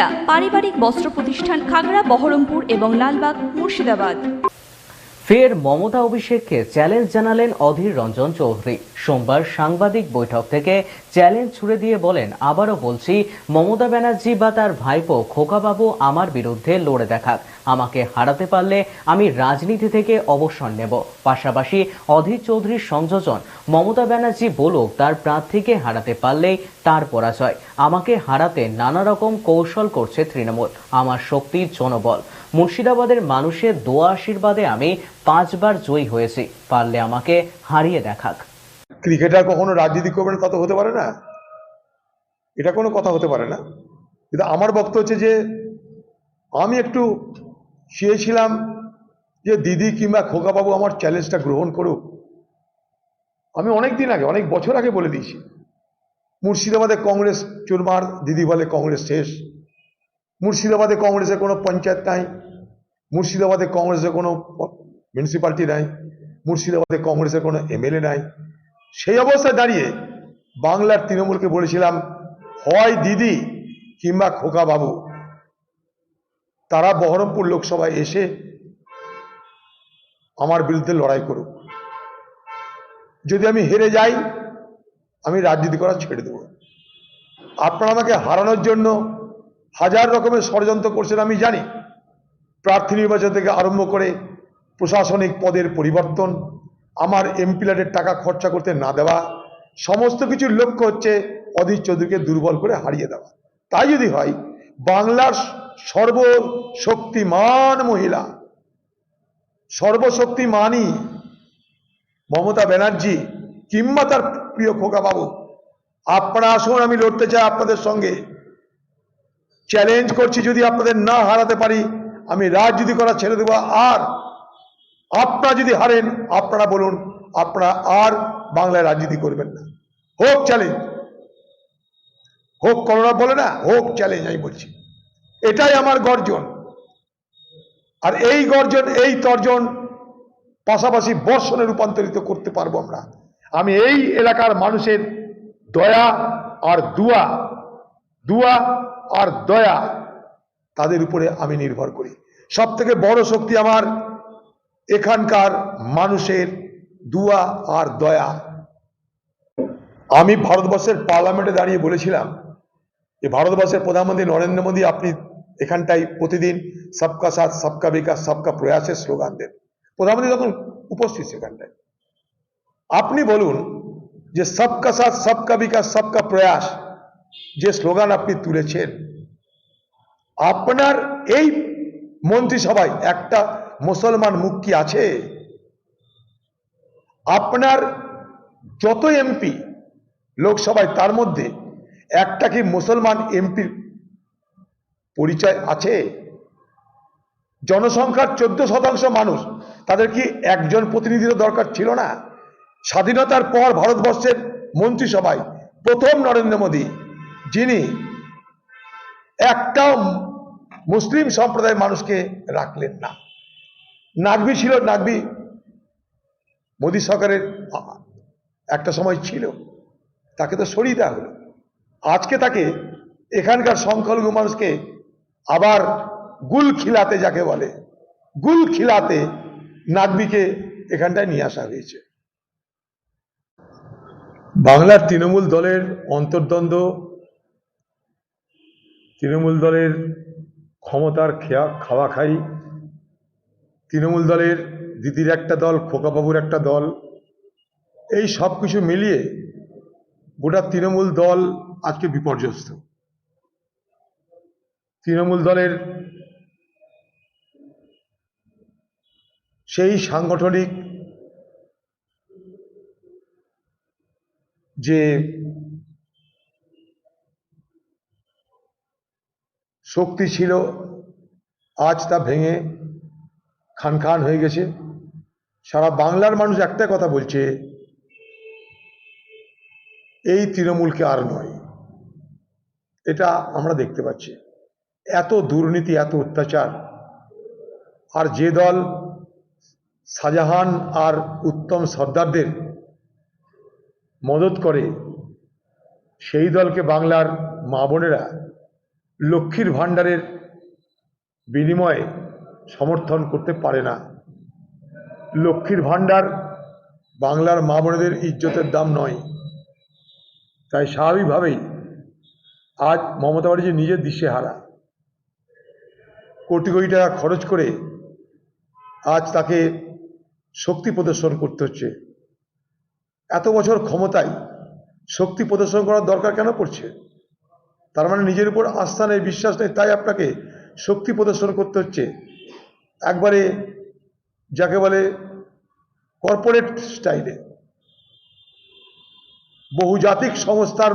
বিক্রেতা পারিবারিক বস্ত্র প্রতিষ্ঠান খাগড়া, বহরমপুর এবং লালবাগ, মুর্শিদাবাদ। ফের মমতা অভিষেককে চ্যালেঞ্জ জানালেন অধীর রঞ্জন চৌধুরী। সোমবার সাংবাদিক বৈঠক থেকে চ্যালেঞ্জ ছুড়ে দিয়ে বলেন, আবারও বলছি, মমতা ব্যানার্জি বা তার ভাইপো খোকাবাবু আমার বিরুদ্ধে লড়ে দেখাক। আমাকে হারাতে পারলে আমি রাজনীতি থেকে অবসর নেব। পাশাপাশি অধীর চৌধুরীর সংযোজন, মমতা ব্যানার্জি বলুক, তার প্রার্থীকে হারাতে পারলেই তার পরাজয়। আমাকে হারাতে নানা রকম কৌশল করছে তৃণমূল। আমার শক্তির জনবল। মুর্শিদাবাদের মানুষের দোয়া আশীর্বাদে আমি পাঁচবার জয়ী হয়েছি। পারলে আমাকে হারিয়ে দেখাক। ক্রিকেটার কখনো রাজনীতি করবে না হতে পারে না। এটা কোনো কথা হতে পারে না। কিন্তু আমার বক্তব্য হচ্ছে যে, আমি একটু চেয়েছিলাম যে দিদি কিংবা খোকাবাবু আমার চ্যালেঞ্জটা গ্রহণ করুক। আমি অনেক দিন আগে, অনেক বছর আগে বলে দিয়েছি, মুর্শিদাবাদে কংগ্রেস চুরমার, দিদি বলে কংগ্রেস শেষ। মুর্শিদাবাদে কংগ্রেসের কোনো পঞ্চায়েত নাই। মুর্শিদাবাদে কংগ্রেসের কোনো মিউনিসিপ্যালিটি নাই। মুর্শিদাবাদে কংগ্রেসের কোনো এমএলএ নাই। সেই অবস্থায় দাঁড়িয়ে বাংলার তৃণমূলকে বলেছিলাম, হয় দিদি কিংবা খোকা বাবু। তারা বহরমপুর লোকসভায় এসে আমার বিরুদ্ধে লড়াই করুক। যদি আমি হেরে যাই, আমি রাজনীতি করা ছেড়ে দেব। আপনারা আমাকে হারানোর জন্য হাজার রকমের ষড়যন্ত্র করছেন আমি জানি। প্রার্থী নির্বাচন থেকে আরম্ভ করে প্রশাসনিক পদের পরিবর্তন আমার এমপিলারের টাকা খরচা করতে না দেওয়া, সমস্ত কিছুর লক্ষ্য হচ্ছে অধীর চৌধুরীকে দুর্বল করে হারিয়ে দেওয়া। তাই যদি হয়, বাংলার সর্বশক্তিমান মহিলা, সর্বশক্তিমানই মমতা ব্যানার্জি কিংবা তার প্রিয় খোকা বাবু আপনারা আসুন, আমি লড়তে চাই আপনাদের সঙ্গে। চ্যালেঞ্জ করছি যদি আপনাদের না হারাতে পারি, আমি রাজনীতি করা ছেড়ে দেবো। আর আপনারা যদি হারেন, আপনারা বলুন, আপনারা আর বাংলায় রাজনীতি করবেন না। হোক চ্যালেঞ্জ হোক করোনা বলে না, হোক চ্যালেঞ্জ আমি বলছি। এটাই আমার গর্জন। আর এই গর্জন, এই তর্জন পাশাপাশি বর্ষণে রূপান্তরিত করতে পারব আমরা। আমি এই এলাকার মানুষের দয়া আর দুয়া দুয়া আর দয়া তাদের উপরে আমি নির্ভর করি। সব থেকে বড় শক্তি আমার এখানকার মানুষের দুয়া আর দয়া। আমি ভারতবর্ষের পার্লামেন্টে দাঁড়িয়ে বলেছিলাম যে, ভারতবর্ষের প্রধানমন্ত্রী নরেন্দ্র মোদী, আপনি এখানটাই প্রতিদিন সবকা সাথ, সবকা বিকাশ, সবকা প্রয়াসের স্লোগান দেন। প্রধানমন্ত্রী তখন উপস্থিত সেখানটায়। আপনি বলুন যে, সবকা সাথ, সবকা বিকাশ, সবকা প্রয়াস যে স্লোগান আপনি তুলেছেন, আপনার এই মন্ত্রিসভায় একটা মুসলমান মুখ কি আছে? আপনার যত এমপি লোকসভায় তার মধ্যে একটা কি মুসলমান এমপির পরিচয় আছে? জনসংখ্যার চোদ্দ শতাংশ মানুষ, তাদের কি একজন প্রতিনিধির দরকার ছিল না? স্বাধীনতার পর ভারতবর্ষের মন্ত্রিসভায় প্রথম নরেন্দ্র মোদী, যিনি একটা মুসলিম সম্প্রদায়ের মানুষকে রাখলেন না। নাগবি ছিল নাগবি মোদী সরকারের একটা সময় ছিল, তাকে তো সরিয়ে দেওয়া হলো। আজকে তাকে এখানকার সংখ্যালঘু মানুষকে আবার গুল খিলাতে যাকে বলে, গুল খিলাতে নাগবিকে এখানটায় নিয়ে আসা হয়েছে। বাংলার তৃণমূল দলের অন্তর্দ্বন্দ্ব, তৃণমূল দলের ক্ষমতার খেয়া, খাওয়া খাই তৃণমূল দলের দিদির একটা দল, খোকাবাবুর একটা দল, এই সব কিছু মিলিয়ে গোটা তৃণমূল দল আজকে বিপর্যস্ত। তৃণমূল দলের সেই সাংগঠনিক যে শক্তি ছিল, আজ তা ভেঙে খান খান হয়ে গেছে। সারা বাংলার মানুষ একটা কথা বলছে, এই তৃণমূলকে আর নয়। এটা আমরা দেখতে পাচ্ছি। এত দুর্নীতি, এত অত্যাচার। আর যে দল শাহজাহান আর উত্তম সর্দারদের মদত করে, সেই দলকে বাংলার মা বোনেরা লক্ষ্মীর ভাণ্ডারের বিনিময়ে সমর্থন করতে পারে না। লক্ষ্মীর ভাণ্ডার বাংলার মা বোনেদের ইজ্জতের দাম নয়। তাই স্বাভাবিকভাবেই আজ মমতা ব্যানার্জি নিজের দিশেহারা। কোটি কোটি টাকা খরচ করে আজ তাকে শক্তি প্রদর্শন করতে হচ্ছে। এত বছর ক্ষমতায় শক্তি প্রদর্শন করার দরকার কেন পড়ছে? তার মানে নিজের উপর আস্থা নেই, বিশ্বাস নেই, তাই আপনাকে শক্তি প্রদর্শন করতে হচ্ছে। একবারে যাকে বলে কর্পোরেট স্টাইলে বহুজাতিক সংস্থার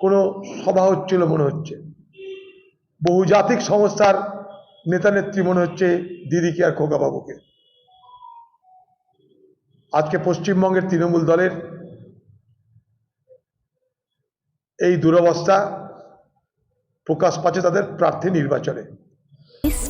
কোনো সভা হচ্ছিল মনে হচ্ছে। বহুজাতিক সংস্থার নেতা নেত্রী মনে হচ্ছে দিদিকে আর খোকাবাবুকে আজকে পশ্চিমবঙ্গের তৃণমূল দলের এই দুরবস্থা প্রকাশ পাচ্ছে তাদের প্রার্থী নির্বাচনে।